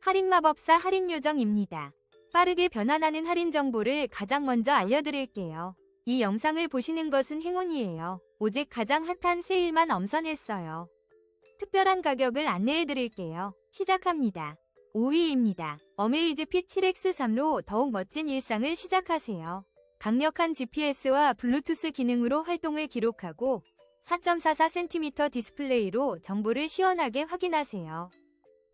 할인마법사 할인요정입니다. 빠르게 변환하는 할인 정보를 가장 먼저 알려드릴게요. 이 영상을 보시는 것은 행운이에요. 오직 가장 핫한 세일만 엄선했어요. 특별한 가격을 안내해드릴게요. 시작합니다. 5위입니다. 어메이즈 피티렉스 3로 더욱 멋진 일상을 시작하세요. 강력한 GPS와 블루투스 기능으로 활동을 기록하고 4.44cm 디스플레이로 정보를 시원하게 확인하세요.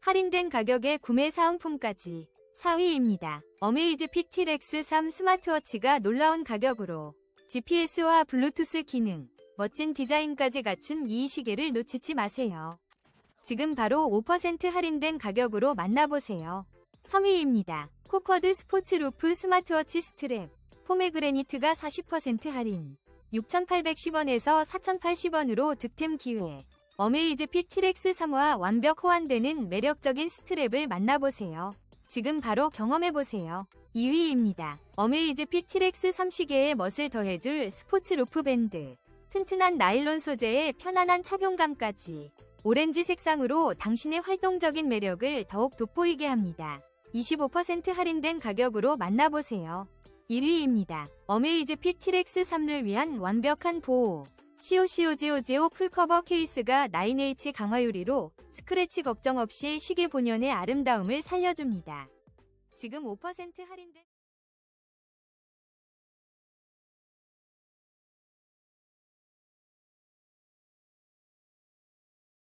할인된 가격에 구매 사은품까지 4위입니다. 어메이즈 피티렉스 3 스마트워치가 놀라운 가격으로 GPS와 블루투스 기능, 멋진 디자인까지 갖춘 이 시계를 놓치지 마세요. 지금 바로 5% 할인된 가격으로 만나보세요. 3위입니다. 코커드 스포츠 루프 스마트워치 스트랩 포메그레니트가 40% 할인 6,810원에서 4,080원으로 득템 기회 어메이즈 피티렉스 3와 완벽 호환되는 매력적인 스트랩을 만나보세요. 지금 바로 경험해보세요. 2위입니다. 어메이즈 피티렉스 3시계의 멋을 더해줄 스포츠 루프 밴드 튼튼한 나일론 소재의 편안한 착용감까지 오렌지 색상으로 당신의 활동적인 매력을 더욱 돋보이게 합니다. 25% 할인된 가격으로 만나보세요. 1위입니다. 어메이즈 피티렉스 3를 위한 완벽한 보호. COCOGOGO 풀커버 케이스가 9H 강화 유리로 스크래치 걱정 없이 시계 본연의 아름다움을 살려줍니다. 지금 5% 할인된